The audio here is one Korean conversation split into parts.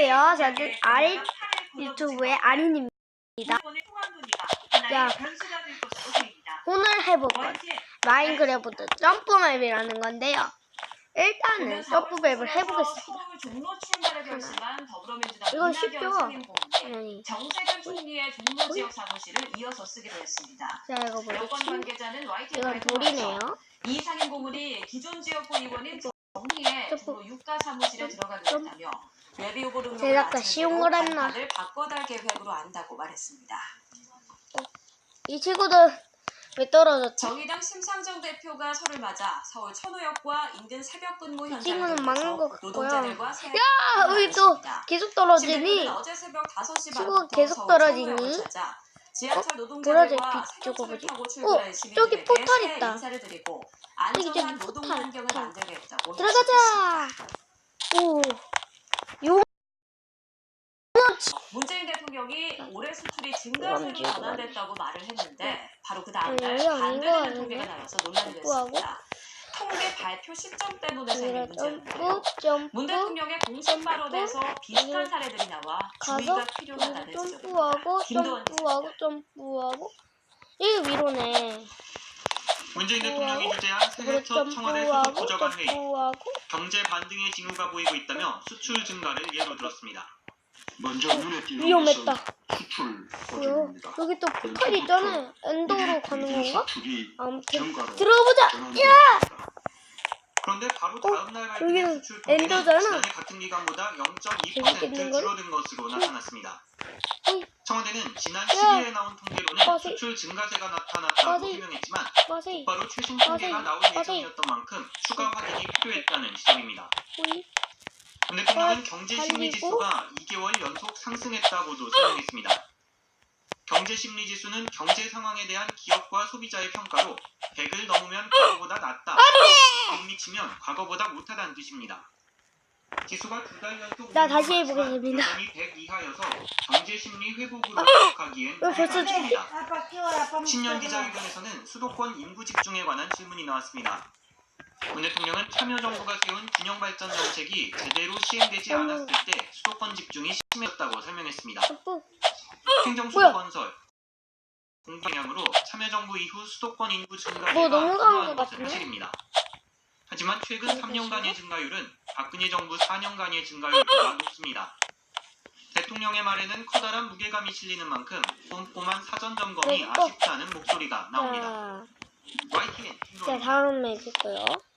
안녕하세요. 저는 아린 유튜브의 아린입니다. 야. 오늘 해볼 건 마인크래프트 점프맵이라는 건데요. 일단은 점프맵을 해보겠습니다. 이건 쉽죠? 당연히. 정세균 총리의 종로 지역 사무실을 이어서 쓰기로 했습니다. 자, 이거 뭐지? 이건 돌이네요. 이 상임 고문이 기존 지역구 의원인 점프. 주로 유가 사무실에 후보 등록을 제작자 쉬운 대로 바꿔달 계획으로 안다고 말했습니다. 이 친구들 왜 떨어졌지? 정의당 심상정 대표가 설을 맞아 서울 천호역과 인근 새벽 근무 현장을 친구는 막는 것 같고요. 노동자들과 새 아, 우리 또 계속 떨어지니? 어제 새벽 5시 친구가 반부터 계속 서울 떨어지니? 천호역을 찾아 지하철 그러지, 노동자들과 비- 저거 새벽차를 뭐지? 타고 어, 출근한 저기 시민들에게 포탈 새 있다. 인사를 드리고 저기 저기 안전한 노동 포탈, 환경을 포탈. 만들겠다고 들어가자! 오, 문재인 대통령이 올해 수출이 증가세로 전환됐다고 말을 했는데 바로 그 다음 아니, 날 이게 아닌 거 반대되는? 통계가 나와서 논란이? 됐습니다. 통계 발표 시점 때문에 생긴 문제였는데요. 문 대통령의 공식 발언에서 비슷한 사례들이 나와 가서 주의가 필요하다는 점프하고, 점프하고, 점프하고. 이게 위로네. 문재인 대통령이 점프하고, 주재한 새해 첫 청와대 소속 점프하고, 보좌관 회의 점프하고. 경제 반등의 징후가 보이고 있다며 수출 증가를 예로 들었습니다. 먼저 눈에 띄는 위험했다. 것은 수출? 과정입니다. 여기 또 포탈 있잖아. 엔더로 가는 건가? 수출이 아무튼 증가로 들어보자. 전환되었습니다. 그런데 바로 어? 다음 날 발표된 수출 통계는 엔더잖아. 지난해 같은 기간보다 재밌겠는 0.2% 걸? 줄어든 것으로 나타났습니다. 어이. 청와대는 지난 12일에 나온 통계로는 빠세. 수출 증가세가 나타났다고 빠세. 설명했지만 마세이. 곧바로 최신 통계가 빠세. 나올 빠세. 예정이었던 만큼 추가 확인이 필요했다는 지적입니다. 문 대통령은 어, 경제? 심리 지수가 2개월 연속 상승했다고도 설명했습니다. 경제 심리 지수는 경제 상황에 대한 기업과 소비자의 평가로 100을 넘으면 과거보다 낫다. 100 미치면 과거보다 못하다는 뜻입니다. 지수가 두 달 연속 나 다시 해보겠습니다. 여전히 100 이하여서 경제 심리 회복으로 기록하기엔 왜 벌써 부족합니다. 신년 기자회견에서는 수도권 인구 집중에 관한 질문이 나왔습니다. 문 대통령은 참여정부가 세운 균형발전 정책이 제대로 시행되지 않았을 때 수도권 집중이 심해졌다고 설명했습니다. 점프. 행정수도? 건설, 공방향으로 참여정부 이후 수도권 인구 증가가 뭐 넘어간 것 것은 같은데? 사실입니다. 하지만 최근 어디 3년간의 증가율은 박근혜 정부 4년간의 증가율보다 높습니다. 대통령의 말에는 커다란 무게감이 실리는 만큼 꼼꼼한 사전 점검이. 아쉽다는 목소리가 나옵니다. 자, YTN 자 김도입니다. 다음에 해볼게요.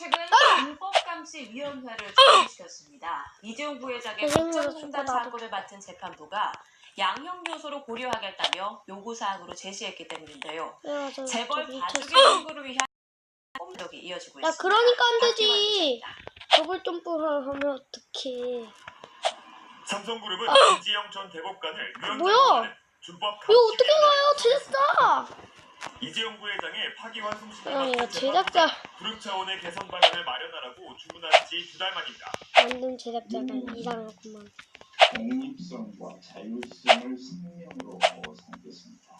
최근 아! 불법감시위원회를 출범시켰습니다. 이재용 부회장의 국정농단 사건을 맡은 재판부가 양형 요소로 고려하겠다며 요구 사항으로 제시했기 때문인데요. 그래가지고 재벌 저기 가족의 쳤어. 청구를 위한 공격이 이어지고 야 있습니다. 그러니까 안 되지. 더블 점프를 하면 어떡해. 삼성그룹은 아. 이지영 전 대법관을 뭐야? 위원장으로 준법 이거 어떻게 가요? 제작자. 이재용 부회장의 파기환송 시를 아 이거 제작자 그룹 차원의 개선 방안을 마련하라고 주문한 지 두 달 만입니다. 만든 제작자가 이상하구만. 독립성과 자율성을 생명으로 삼겠습니다.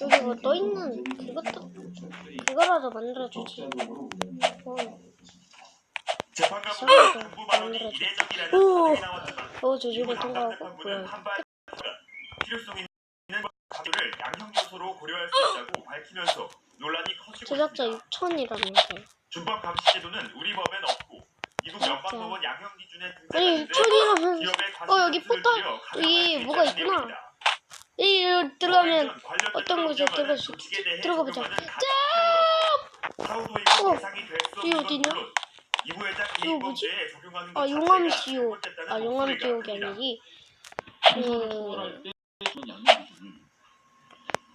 여기 뭐 떠있는 그것도 그거라도 만들어 주지. 어. 재판관부가 시험도 정부 발언이. 이례적이라는 오. 어 담당 통과하고 뭐야. 한발 필요성 있는 가도를 양형 요소로 고려할 수 있다고 밝히면서 논란이 커지고 제작자 있습니다. 6천이라면서요. 준법 감시 제도는 우리 법엔 없고 미국. 연방법원 양형 기준에 아니 등장하는데 6천이라면 기업의 어, 여기 등을 여기 뭐가 있구나. 이 들어가면 어떤 곳에 들어갈 수 조직에 있지? 들어가 보자. 사후도입 어, 대상이 될수 이게 없는 건 어디냐? 물론 이 부회장 이거 뭐지? 적용하는 아 것 용암 자체가 지옥. 잘못됐다는 아 용암 목소리가 지옥이 큽니다. 아니지. 그때 그런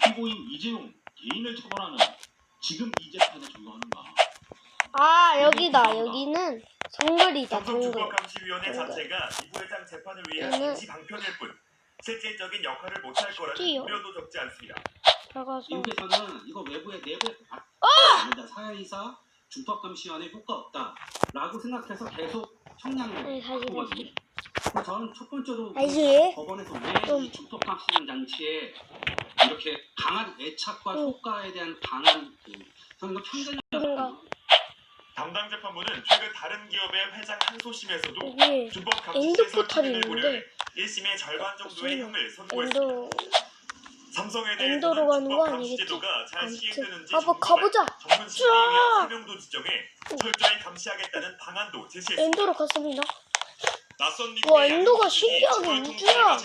피고인 이재용 개인을 처벌하는 지금 이 재판에 적용하는가? 아 여기다 여기는 정글이다 정글. 삼성중법감시위원회 정글. 자체가 이 부회장 재판을 위한 얘는 임시 방편일 뿐 실질적인 역할을 못할 거라는 쉽지요. 우려도 적지 않습니다. 들어가서 이 회사는 이거 외부에 내부에 어! 아니다 사회이사 중법감시원에 효과 없다라고 생각해서 계속 청량을 다시 한 다시. 거지. 저는 첫 번째로. 법원에서 좀. 왜이 중법감시원 장치에 이렇게 강한 애착과 응. 효과에 대한 강한 그 저는 이거 편견이라고 뭔가. 담당 재판부는 최근 다른 기업의 회장 항소심에서도 여기 준법 엔드 감시죄에서 포탈이 기준을 고려해 있는데 1심의 절반 정도의 무슨 형을 선고했습니다. 엔더 삼성에 가는 거 준법 아니겠지? 감시제도가 잘 아무튼 시행되는지 가보 점검할 가보자. 전문 심의위원 쫙! 3명도 지정해 철저히 감시하겠다는 방안도 제시했습니다. 엔더로 갔습니다. 양육 신기하게 우주야.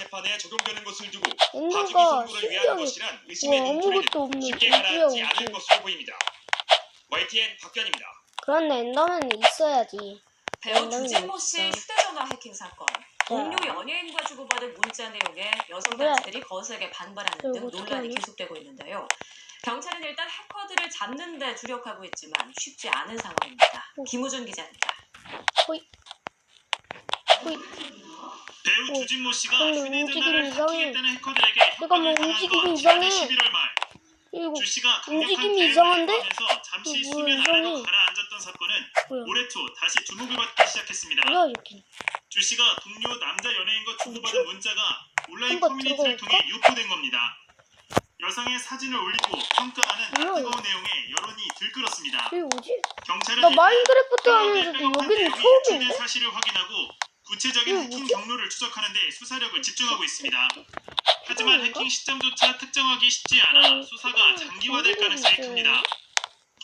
위한 신기하게 눈초리는 아무것도 없는 우주야 우주. YTN 박변입니다. 그런데 엔더맨이 있어야지. 배우 주진모 씨. 휴대전화 해킹 사건. 동료 연예인과 주고받은 문자 내용에 여성 왜? 단체들이 거세게 반발하는 등 논란이? 계속되고 있는데요. 경찰은 일단 해커들을 잡는 데 주력하고 있지만 쉽지 않은 상황입니다. 오. 김우준 기자입니다. 호이. 호이. 배우 어, 주진모 씨가 근데 휴대전화를 움직임이 이상해. 해킹했다는 해커들에게 내가 뭐 협박을 당한 움직임이 건 지난해 이상해. 11월 말 이거 주 씨가 강력한 움직임이 대응을 이상한데? 하면서 잠시 이거 수면 이상해. 가라앉았던 사건은 뭐야? 올해 초 다시 주목을 받기 시작했습니다. 뭐야 이렇게. 주 씨가 동료 남자 연예인과 주고받은 문자가 온라인 한번 커뮤니티를 들어볼까? 통해 유포된 겁니다. 여성의 사진을 올리고 평가하는 뭐야, 뜨거운 내용에 여론이 들끓었습니다. 이게 뭐지? 경찰은 나 일단 마인크래프트 하면서도 여기는 처음인데? 사실을 확인하고 구체적인 이게 해킹? 경로를 추적하는 데 수사력을 집중하고 있습니다. 하지만 처음인가? 해킹 시점조차 특정하기 쉽지 않아 음, 수사가 장기화될 가능성이 것 큽니다.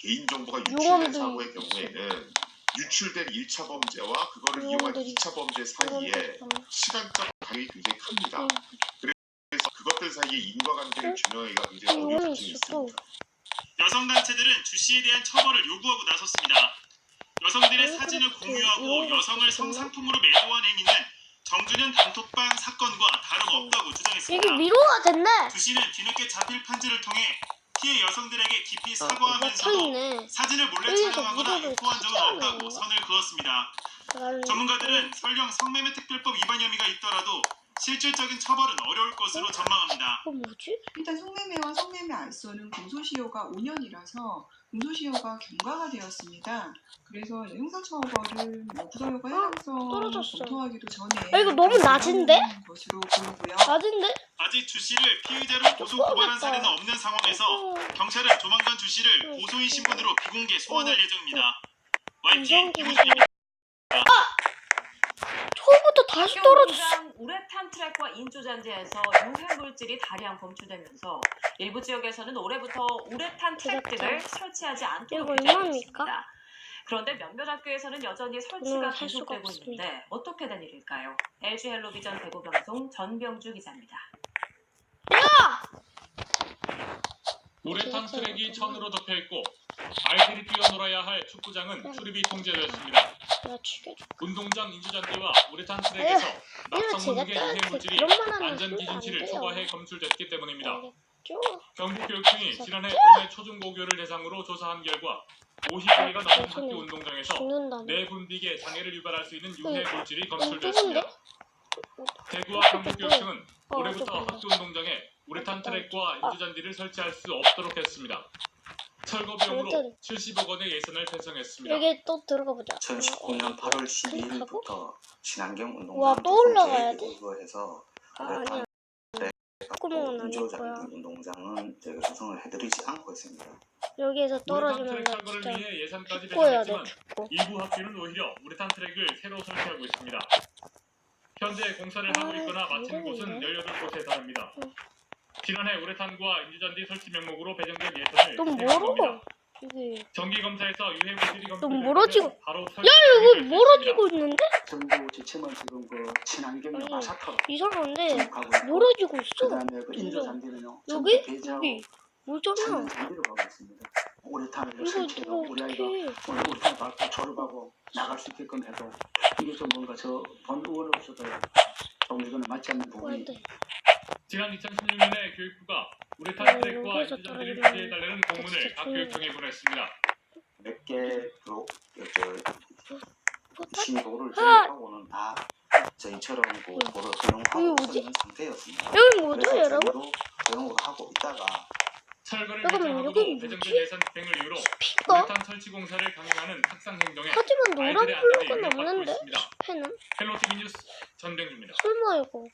개인정보가 유출된 사고의 경우에는 유출된 1차 범죄와 그거를 이용한 용암들이 2차 범죄 사이에 시간적 간격이 굉장히 큽니다. 음. 그래서 그것들 사이의 인과관계를 응? 규명하기가 굉장히 어려운 부분이. 있습니다. 여성 단체들은 주 씨에 대한 처벌을 요구하고 나섰습니다. 여성들의 아이고, 사진을 그렇지. 공유하고 여성을? 성상품으로 매도한 행위는 정준현 단톡방 사건과 다름없다고 이게 주장했습니다. 위로가 됐네. 주 씨는 뒤늦게 자필 편지를 통해 피해 여성들에게 깊이 어, 사과하면서도 막혀있네. 사진을 몰래 여기서 촬영하거나 위로를 유포한 적은 없다고? 선을 그었습니다. 전문가들은 설령 성매매 특별법 위반 혐의가 있더라도 실질적인 처벌은 어려울 것으로 전망합니다. 이거 뭐지? 일단 성매매와 성매매 알선은 공소시효가 5년이라서 공소시효가 경과가 되었습니다. 그래서 이제 형사처벌을 뭐 구성효과 해당성 떨어졌어. 검토하기도 전에 아, 이거 너무 낮은데? 하는 것으로 보이고요. 낮은데? 아직 주 씨를 피의자로 고소 고발한. 사례는 없는 상황에서 어, 경찰은 조만간 주 씨를 응. 고소인 신분으로 비공개 소환할 어. 예정입니다. YTN 이상하게 김우준입니다. 처음부터 다시 떨어졌어. 우레탄 트랙과 인조 잔디에서 유해 물질이 다량 검출되면서 일부 지역에서는 올해부터 우레탄 트랙들을 설치하지 이거 않도록 규정하고 얼마입니까? 있습니다. 그런데 몇몇 학교에서는 여전히 설치가 오늘 살 수가 계속되고 없습니다. 있는데 어떻게 된 일일까요? LG 헬로비전 대구 방송 전병주 기자입니다. 우레탄 트랙이 천으로 덮여 있고 아이들이 뛰어놀아야 할 축구장은 출입이 통제되었습니다. 내가 죽여줘. 운동장 인조잔디와 우레탄 트랙에서 이거 낙성 제가 문국의 유해 물질이 그런 말 하면 안전 기준치를 돼요. 초과해 검출됐기 때문입니다. 알겠죠? 경북교육청이 지난해 도내 초중고교를 대상으로 조사한 결과 50개가 넘는 학교 운동장에서 죽는다네. 뇌 분비계 장애를 유발할 수 있는 어, 유해 물질이 누군데? 검출됐습니다. 대구와 경북교육청은 어, 올해부터 어떡해. 학교 운동장에 우레탄 트랙과 인조잔디를 설치할 수 없도록 했습니다. 철거 비용으로 아무튼 70억 원의 예산을 편성했습니다. 여기 또 들어가 보자. 2019년 8월 하고? 12일부터 친환경 또 올라가야 돼? 아. 구멍은 아닐 거야. 운동장은 저희가 조성을 해드리지 않고 있습니다. 여기에서 떨어지면 나 진짜 위해 예산까지 죽어야 돼 죽고. 일부 학교는 오히려 우레탄 트랙을 새로 설치하고 있습니다. 현재 공사를 하고 아, 있거나 마친 곳은 뭐야? 18곳에 달합니다. 응. 지난해 우레탄과 인조잔디 설치 명목으로 배정된 예산을 좀 집행한 멀어. 이게 정기 검사에서 유해 물질이 좀 검출되면 멀어지고. 바로 야 이거 멀어지고 있는데? 정부 지침은 지금 그 친환경 아니, 마사터로 이상한데 있고 멀어지고 있어. 그다음에 그 인조 잔디는요 전부 여기? 배제하고 여기 뭐잖아. 천연 잔디로 가고 있습니다. 우레탄을 이거 설치해서 이거 우리 아이가 어떻게? 오늘 우레탄 밟고 졸업하고 나갈 수 있게끔 해도 이게 좀 뭔가 저본 의원으로서도 정부는 맞지 않는 부분이 안돼. 지난 2016년에 교육부가 우레탄 어, 트랙과 떨어지면 규제해달라는 공문을 각. 교육청에 보냈습니다. 몇개 그, 저, 포탈? 신도를 아! 저희하고는 다 저희처럼 그 뭐야? 도로 허용하고 뭐지? 있는 상태였습니다. 여기 뭐죠 여러분? 허용을 하고 있다가 철거를 결정하고도 배정된? 예산 집행을 이유로? 우레탄 설치 공사를 강행하는 학상 행동에 하지만 노란 블록은 없는데. 펜은? 헬로티비 뉴스 전병주입니다. 설마 이거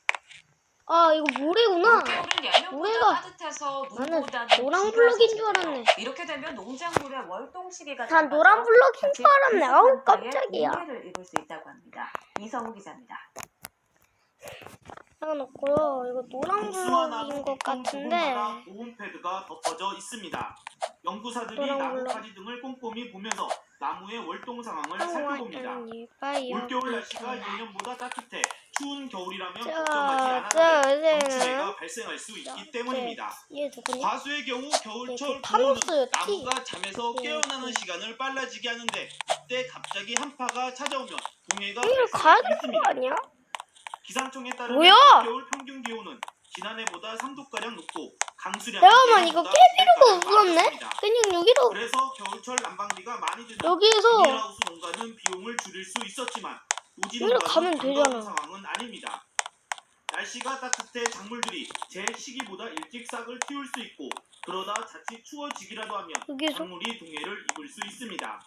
아 이거 모래구나. 따뜻해서 나는 비가 블럭인 줄. 알았네. 이렇게 되면 농작물의 월동 시기가 난 노란 블럭인 줄 알았네. 아우 깜짝이야. 를 입을 수 있다고 합니다. 이성우 기자입니다. 상관없고요. 이거 노란 블럭인 것 같은데. 보온 패드가 덮어져 있습니다. 연구사들이 노란 나무 블럭. 가지 등을 꼼꼼히 보면서 나무의 월동 상황을 아, 살펴봅니다. 올겨울 날씨가 예년보다 따뜻해 추운 겨울이라면 자, 걱정하지 자, 않아도 병충해가 발생할 수 있기 때문입니다. 얘 누구냐? 과수의 경우 겨울철 네, 그 타노스였지? 나무가 잠에서 네, 깨어나는 그- 시간을 빨라지게 하는데 이때 갑자기 한파가 찾아오면 동해가 가야 발생할 수 되는 거 있습니다. 아니야? 기상청에 따르면 뭐야? 겨울 평균 기온은 지난해보다 3도 가량 높고 강수량 잠깐만 이거 깨 필요가 없었네? 그냥 여기로 그래서 겨울철 난방비가 많이 드는 여기에서 비닐하우스 농가는 비용을 줄일 수 있었지만 농가는 가면 되잖아. 상황은 아닙니다. 날씨가 따뜻해 작물들이 제 시기보다 일찍 싹을 틔울 수 있고 그러다 자칫 추워지기라도 하면 여기서? 작물이 동해를 입을 수 있습니다.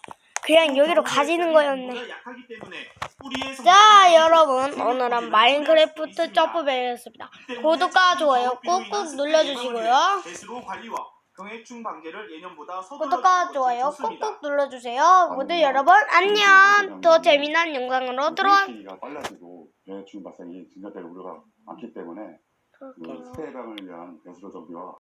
그냥 여기로 가지는 거였네. 자 여러분 오늘은 마인크래프트. 때문에 구독과 좋아요 꾹꾹 눌러주시고요. 병해충 방제를 예년보다 서둘러 구독과 좋아요. 꾹꾹 눌러주세요. 모두 여러분 안녕. 더 재미난 영상으로 들어와. 시기가 빨라지고 병해충 발생이 증가될 우려가 많기 때문에 그 스테 예방을 위한 배수로 정비와